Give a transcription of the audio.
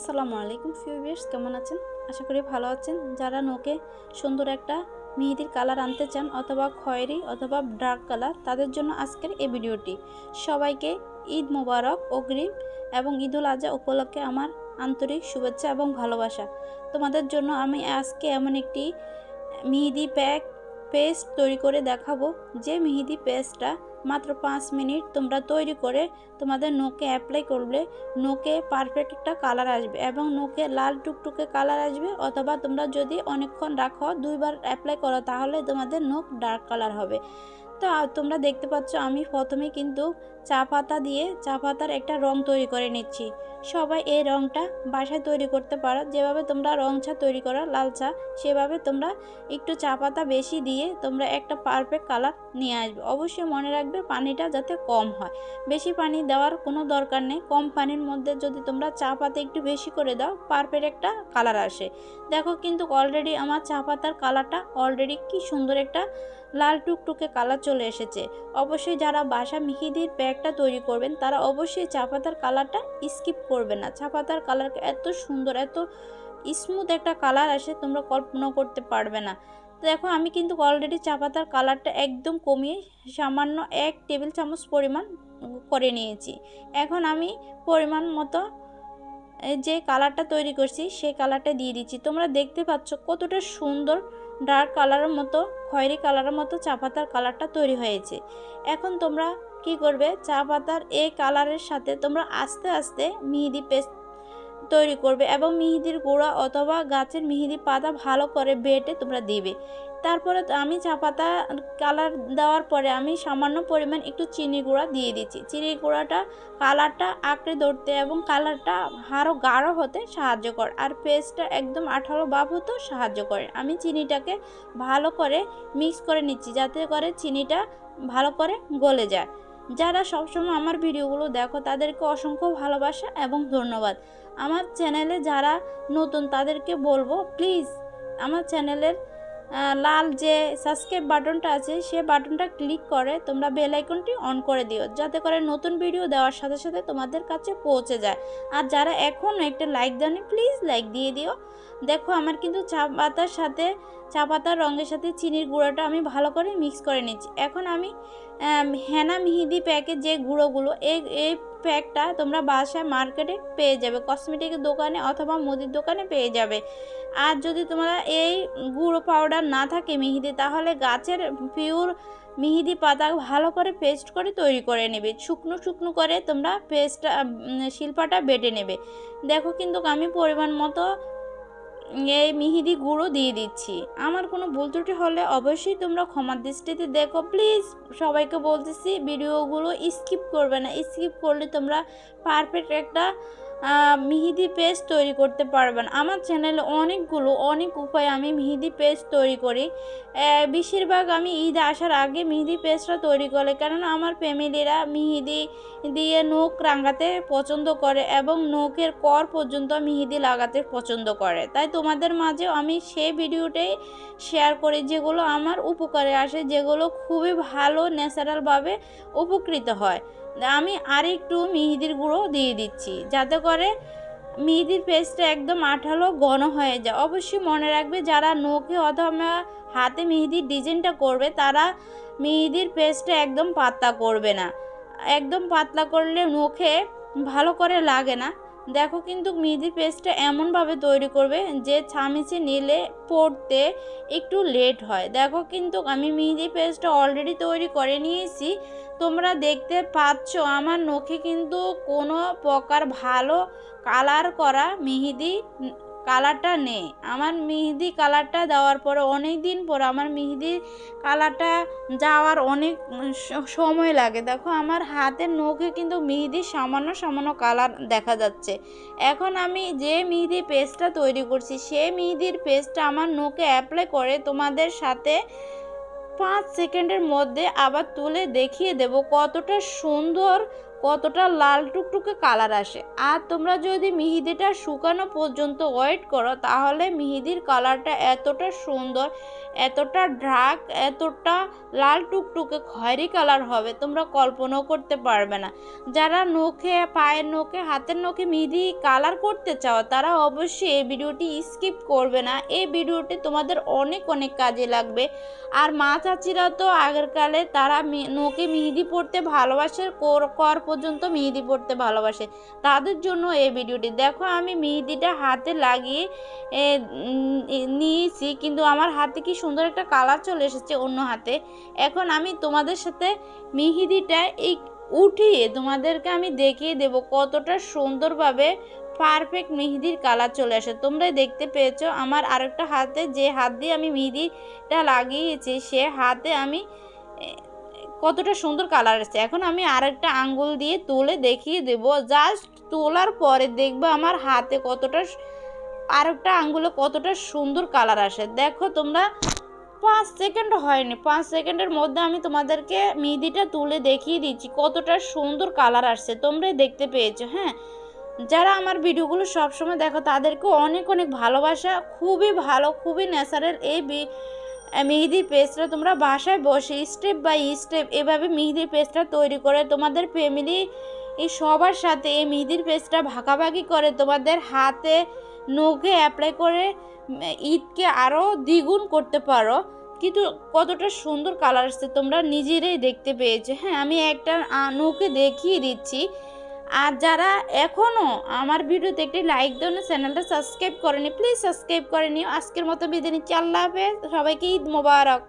আসসালামু আলাইকুম ফিউবিয়ার্স কেমন আছেন? আশা করি ভালো আছেন। যারা নোকে সুন্দর একটা মেহেদির কালার আনতে চান অথবা খয়েরি অথবা ডার্ক কালার তাদের জন্য আজকের এই ভিডিওটি। সবাইকে ঈদ মোবারক, অগ্রিম এবং ঈদুল আজহা উপলক্ষে আমার আন্তরিক শুভেচ্ছা এবং ভালোবাসা। তোমাদের জন্য আমি আজকে এমন একটি মেহেদি প্যাক পেস্ট তৈরি করে দেখাবো। যে মেহেদি পেস্টটা মাত্র পাঁচ মিনিট তোমরা তৈরি করে তোমাদের নোকে অ্যাপ্লাই করলে নোকে পারফেক্ট একটা কালার আসবে এবং নোকে লাল টুকটুকে কালার আসবে অথবা তোমরা যদি অনেকক্ষণ রাখো দুইবার অ্যাপ্লাই করো তাহলে তোমাদের নোক ডার্ক কালার হবে। তো তোমরা দেখতে পাচ্ছ, আমি প্রথমে কিন্তু চা পাতা দিয়ে চা পাতার একটা রং তৈরি করে নিচ্ছি। সবাই এই রংটা বাসায় তৈরি করতে পারো। যেভাবে তোমরা রং চা তৈরি করো, লাল চা, সেভাবে তোমরা একটু চা পাতা বেশি দিয়ে তোমরা একটা পারফেক্ট কালার নিয়ে আসবে। অবশ্যই মনে রাখবে পানিটা যাতে কম হয়। বেশি পানি দেওয়ার কোনো দরকার নেই। কম পানির মধ্যে যদি তোমরা চা পাতা একটু বেশি করে দাও পারফেক্ট একটা কালার আসে। দেখো কিন্তু অলরেডি আমার চা পাতার কালারটা অলরেডি কি সুন্দর একটা লাল টুকটুকে কালার চলে এসেছে। অবশ্যই যারা বাসা মিহিদির প্যাকটা তৈরি করবেন, তারা অবশ্যই চা পাতার কালারটা স্কিপ করবে না। চা পাতার কালার এত সুন্দর, এত স্মুথ একটা কালার আসে, তোমরা কল্পনা করতে পারবে না। তো দেখো, আমি কিন্তু অলরেডি চা পাতার কালারটা একদম কমিয়ে সামান্য এক টেবিল চামচ পরিমাণ করে নিয়েছি। এখন আমি পরিমাণ মতো যে কালারটা তৈরি করছি সেই কালারটা দিয়ে দিচ্ছি। তোমরা দেখতে পাচ্ছ কতটা সুন্দর ডার্ক কালারের মতো, খয়েরি কালারের মতো চা পাতার কালারটা তৈরি হয়েছে। এখন তোমরা কি করবে? চা পাতার এই কালারের সাথে তোমরা আস্তে আস্তে মিহিদি পেস্ট তৈরি করবে এবং মিহিদির গুঁড়া অথবা গাছের মিহিদি পাতা ভালো করে বেটে তোমরা দিবে। তারপরে আমি চা পাতা কালার দেওয়ার পরে আমি সামান্য পরিমাণ একটু চিনি গুঁড়া দিয়ে দিচ্ছি। চিনি গুঁড়াটা কালারটা আঁকড়ে ধরতে এবং কালারটা আরও গাঢ় হতে সাহায্য করে আর পেস্টটা একদম আঠালো ভাব হতেও সাহায্য করে। আমি চিনিটাকে ভালো করে মিক্স করে নিচ্ছি যাতে করে চিনিটা ভালো করে গলে যায়। যারা সবসময় আমার ভিডিওগুলো দেখো তাদেরকে অসংখ্য ভালোবাসা এবং ধন্যবাদ। আমার চ্যানেলে যারা নতুন তাদেরকে বলব, প্লিজ আমার চ্যানেলের লাল যে সাবস্ক্রাইব বাটনটা আছে, সে বাটনটা ক্লিক করে তোমরা বেল আইকনটি অন করে দিও, যাতে করে নতুন ভিডিও দেওয়ার সাথে সাথে তোমাদের কাছে পৌঁছে যায়। আর যারা এখন একটা লাইক দেওনি প্লিজ লাইক দিয়ে দিও। দেখো, আমার কিন্তু চা পাতার সাথে, চা পাতার রঙের সাথে চিনির গুঁড়োটা আমি ভালো করে মিক্স করে নিচ্ছি। এখন আমি হেনা মিহিদি প্যাকের যে গুঁড়োগুলো এই এই প্যাকটা তোমরা বাসায় মার্কেটে পেয়ে যাবে কসমেটিক দোকানে অথবা মুদির দোকানে পেয়ে যাবে। আর যদি তোমরা এই গুঁড়ো পাউডার না থাকে মিহিদি, তাহলে গাছের পিওর মিহিদি পাতা ভালো করে পেস্ট করে তৈরি করে নেবে। শুকনো শুকনো করে তোমরা পেস্টটা শিল্পাটা বেটে নেবে। দেখো কিন্তু আমি পরিমাণ মতো এই মিহিদি গুঁড়ো দিয়ে দিচ্ছি। আমার কোনো ভুল ত্রুটি হলে অবশ্যই তোমরা ক্ষমার দৃষ্টিতে দেখো। প্লিজ সবাইকে বলতেছি, ভিডিওগুলো স্কিপ করবে না। স্কিপ করলে তোমরা পারফেক্ট একটা মিহিদি পেস্ট তৈরি করতে পারবেন। আমার চ্যানেলে অনেকগুলো, অনেক উপায়ে আমি মিহিদি পেস্ট তৈরি করি। বেশিরভাগ আমি ঈদ আসার আগে মিহিদি পেস্টটা তৈরি করে, কেননা আমার ফ্যামিলিরা মিহিদি দিয়ে নখ রাঙাতে পছন্দ করে এবং নখের কর পর্যন্ত মিহিদি লাগাতে পছন্দ করে। তাই তোমাদের মাঝেও আমি সেই ভিডিওটাই শেয়ার করি, যেগুলো আমার উপকারে আসে, যেগুলো খুবই ভালো ন্যাচারালভাবে উপকৃত হয়। আমি আরেকটু মিহিদির গুঁড়ো দিয়ে দিচ্ছি, যাতে করে মিহিদির পেস্টটা একদম আঠালো ঘন হয়ে যায়। অবশ্যই মনে রাখবে, যারা নখে অথবা হাতে মেহেদির ডিজাইনটা করবে, তারা মিহিদির পেস্টটা একদম পাতলা করবে না। একদম পাতলা করলে নখে ভালো করে লাগে না। দেখো কিন্তু মিহিদির পেস্টটা এমনভাবে তৈরি করবে যে ছামিচে নিলে পড়তে একটু লেট হয়। দেখো কিন্তু আমি মেহেদি পেস্টটা অলরেডি তৈরি করে নিয়েছি তোমরা দেখতে পাচ্ছ আমার নখে কিন্তু কোনো প্রকার ভালো কালার করা মেহেদি কালারটা নেই। আমার মেহেদি কালারটা দেওয়ার পরে অনেক দিন পর আমার মেহেদি কালারটা যাওয়ার অনেক সময় লাগে। দেখো, আমার হাতের নখে কিন্তু মেহেদির সামান্য সামান্য কালার দেখা যাচ্ছে। এখন আমি যে মেহেদি পেস্টটা তৈরি করছি, সেই মেহেদির পেস্টটা আমার নখে অ্যাপ্লাই করে তোমাদের সাথে পাঁচ সেকেন্ডের মধ্যে আবার তুলে দেখিয়ে দেব কতটা সুন্দর কতটা লাল টুকটুকে কালার আসে। আর তোমরা যদি মিহিদিটা শুকানো পর্যন্ত ওয়েট করো, তাহলে মিহিদির কালারটা এতটা সুন্দর, এতটা ডার্ক এতটা লাল টুকটুকে খয়েরি কালার হবে, তোমরা কল্পনাও করতে পারবে না। যারা নখে, পায়ের নখে, হাতের নখে মিহিদি কালার করতে চাও, তারা অবশ্যই এই ভিডিওটি স্কিপ করবে না। এই ভিডিওটি তোমাদের অনেক অনেক কাজে লাগবে। আর মা চাচিরা তো আগেরকালে তারা নখে মেহেদি পড়তে ভালোবাসে, কর কর পর্যন্ত মেহেদি পড়তে ভালোবাসে। তাদের জন্য এই ভিডিওটি। দেখো, আমি মেহেদিটা হাতে লাগিয়ে নিয়েছি, কিন্তু আমার হাতে কি সুন্দর একটা কালার চলে এসেছে অন্য হাতে। এখন আমি তোমাদের সাথে মেহেদিটা এই উঠিয়ে তোমাদেরকে আমি দেখিয়ে দেব কতটা সুন্দরভাবে পারফেক্ট মেহেদির কালার চলে আসে। তোমরাই দেখতে পেয়েছ, আমার আরেকটা হাতে যে হাত দিয়ে আমি মেহেদিটা লাগিয়েছি, সে হাতে আমি কতটা সুন্দর কালার আসছে এখন আমি আরেকটা আঙ্গুল দিয়ে তুলে দেখিয়ে দেব। জাস্ট তোলার পরে দেখবে আমার হাতে কতটা স- আরেকটা আঙ্গুলে কতটা সুন্দর কালার আসে। দেখো তোমরা, পাঁচ সেকেন্ড হয়নি। পাঁচ সেকেন্ডের মধ্যে আমি তোমাদেরকে মেহেদিটা তুলে দেখিয়ে দিচ্ছি কতটা সুন্দর কালার আসছে। তোমরাই দেখতে পেয়েছ হ্যাঁ? যারা আমার ভিডিওগুলো সবসময় দেখো তাদেরকে অনেক অনেক ভালোবাসা। খুবই ভালো, খুবই ন্যাচারাল এই মেহেদির পেস্টটা তোমরা বাসায় বসে স্টেপ বাই স্টেপ এভাবে মেহেদির পেস্টটা তৈরি করে তোমাদের ফ্যামিলি এই সবার সাথে এই মেহেদির পেস্টটা ভাগাভাগি করে তোমাদের হাতে, নখে অ্যাপ্লাই করে ঈদকে আরও দ্বিগুণ করতে পারো। কিন্তু কতটা সুন্দর কালার আসছে তোমরা নিজেরাই দেখতে পেয়েছ। হ্যাঁ আমি একটা নখে দেখিয়ে দিচ্ছি। আর যারা এখনও আমার ভিডিওতে একটি লাইক দেন চ্যানেলটা সাবস্ক্রাইব করেনি প্লিজ সাবস্ক্রাইব করে নিও আজকের মতো আল্লাহ হাফেজ। সবাইকে ঈদ মোবারক।